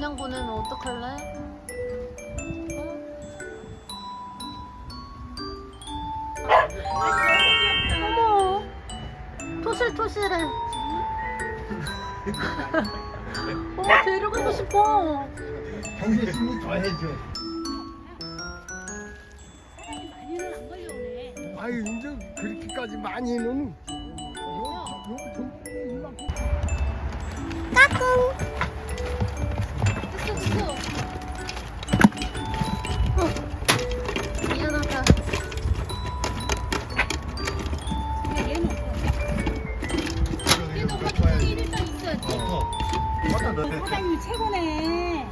분양 보내면 어떡할래? 어? 어머 토실토실해 어머 데려가고 싶어 더해져. 많이는 안 걸려오네. 아유 이제 그렇게까지 많이는 요, 요 갖다 넣어. 사장님이 최고네.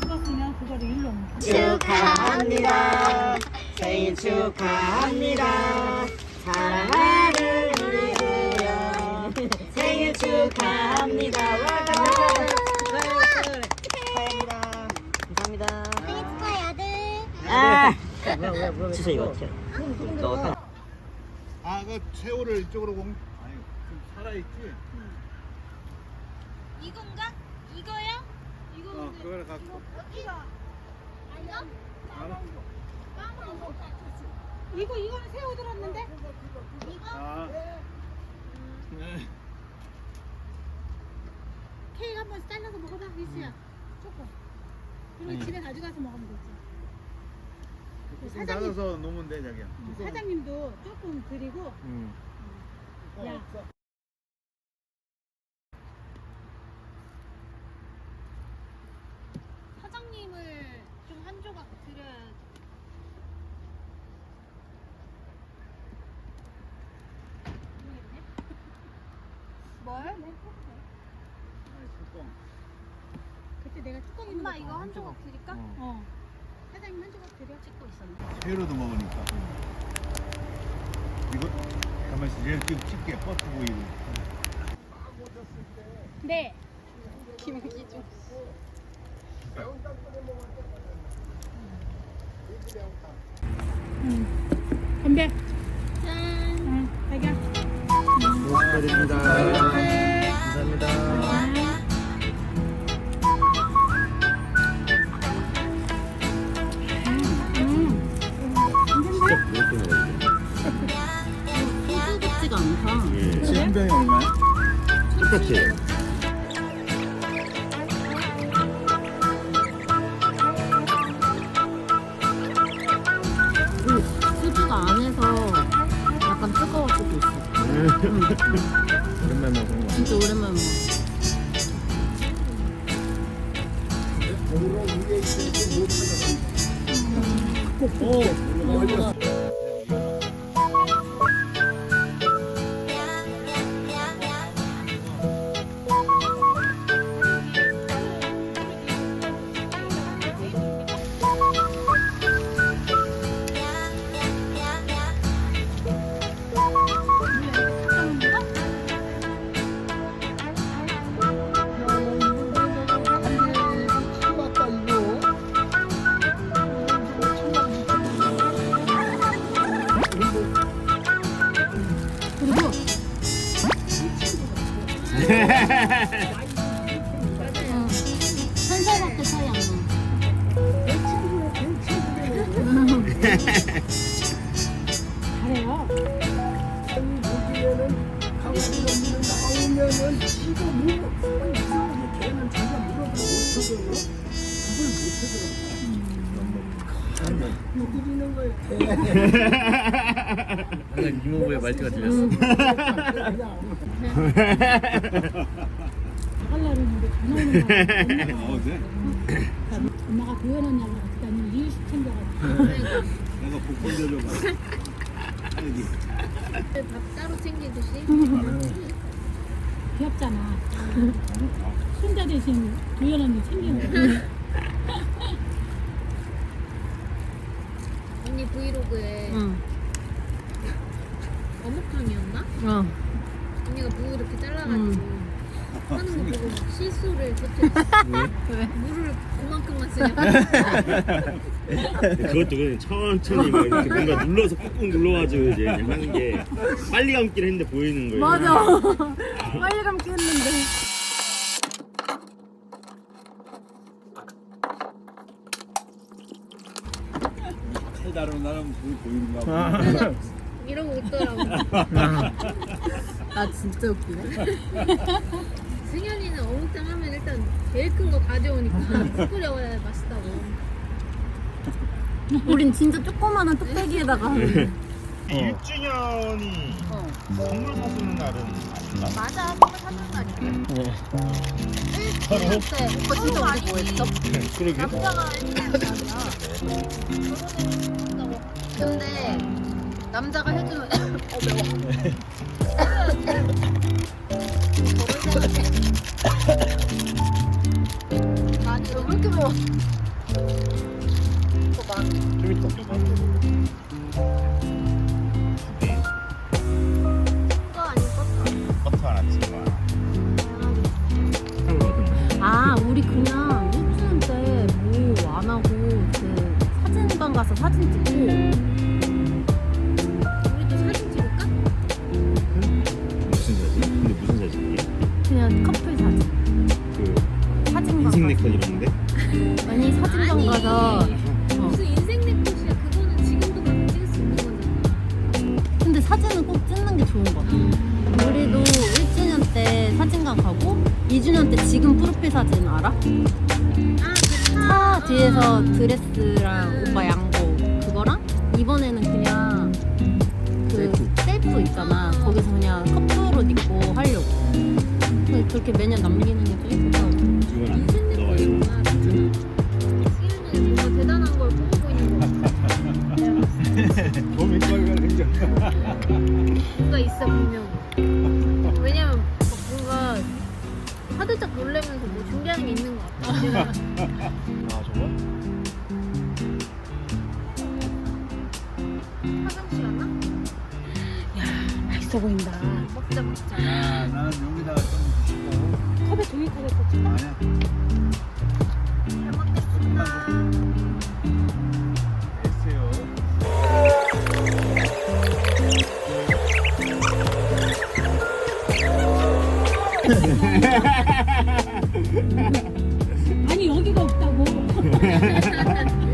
그렇으면 그거를 일로 옮겨. 축하합니다. 생일 축하합니다. 사랑하는 우리 구영 생일 축하합니다. 와, 축하합니다. 감사합니다. 생일 축하해 아들. 아, 주세요 이거 어때요? 너 아, 그 새우를 이쪽으로 공. 살아있지. 이건가? 이거야? 이거 어, 그걸 갖고. 이거 이거는 새우 들었는데? 아. 네. 케이크 한번 잘라서 먹어봐, 리스야. 조금. 그리고 집에 가져가서 먹으면 되지. 그 조금 사장님, 놓으면 돼, 자기야. 음, 사장님도 조금 드리고, 응. 야. 사장님을 좀 한 조각 드려야 모르겠네. 뭘? 뚜껑. 그때 내가 뚜껑 있는 엄마 거 이거 한 조각 드릴까? 어. 어. 사장님 한 조각 드려 찍고 있었네. 회로도 먹으니까. 이거 가만 있어. 얘 지금 찍게 버터 보이고. 네. 김기중 건배. 짠 응, 자기야. 축하드립니 오랜만에 먹은 거. 진짜 오랜만에 먹어 맞 한 살밖에 차이 안 나. 잘해요. 뭐 그걸 방금 이모부의 말투가 들렸어. 전화. 어, 네. 엄마가 그랬더니 이유식 챙겨가지고. 내가 복 건져줘봐. 아니, 밥 따로 챙기듯이 귀엽잖아. 손자 대신 언니 챙기는 거. 언니 브이로그에 응. 어묵탕이었나? 어. 언니가 무 이렇게 잘라가지고 하는 거 보고 막 실수를 그때 물을 그만큼만 쓰냐고 그것도 그냥 천천히 막 이렇게 뭔가 눌러서 꾹꾹 눌러가지고 이제 그냥 하는 게 빨리 감기를 했는데 보이는 거예요. 맞아. 빨리 감기 했는데. 나름 나름 보이는가 봐. 이러고 있더라고 나 진짜 웃기네. 승현이는 어묵탕 하면 일단 제일 큰 거 가져오니까 끓여야 맛있다고 우린 진짜 조그마한 뚝배기에다가 하는. 1주년이 선물 사주는 날은 아닌가? 맞아 선물 사주는 날이야 서로? 네 오빠 진짜 오늘 뭐 했어? 그러게. 남자가 해주는 날이야 결혼했다고 근데 남자가 해주면 어 매워 알아? 차 뒤에서 드레스랑 오빠 양복 그거랑 이번에는 그냥 그 셀프 있잖아. 거기서 그냥 커플 옷 입고 하려고. 근데 그렇게 매년 남기는 게 좀 예쁘더라고. 이건 안 인생 나와 있어. 네컷이구나 승현이는 뭔가 대단한 걸 뽑고 있는 거 같아 빨간 생겨. 뭔가 있어 분명 게 있는 것 같아 아 저거? 화장실 왔나? 맛있어 보인다. 먹자 먹자 아, 나는 여기다가 좀 주시고. 컵에 종이컵에 꽂혀 아니야. 잘 먹겠습니다 아니 여기가 없다고.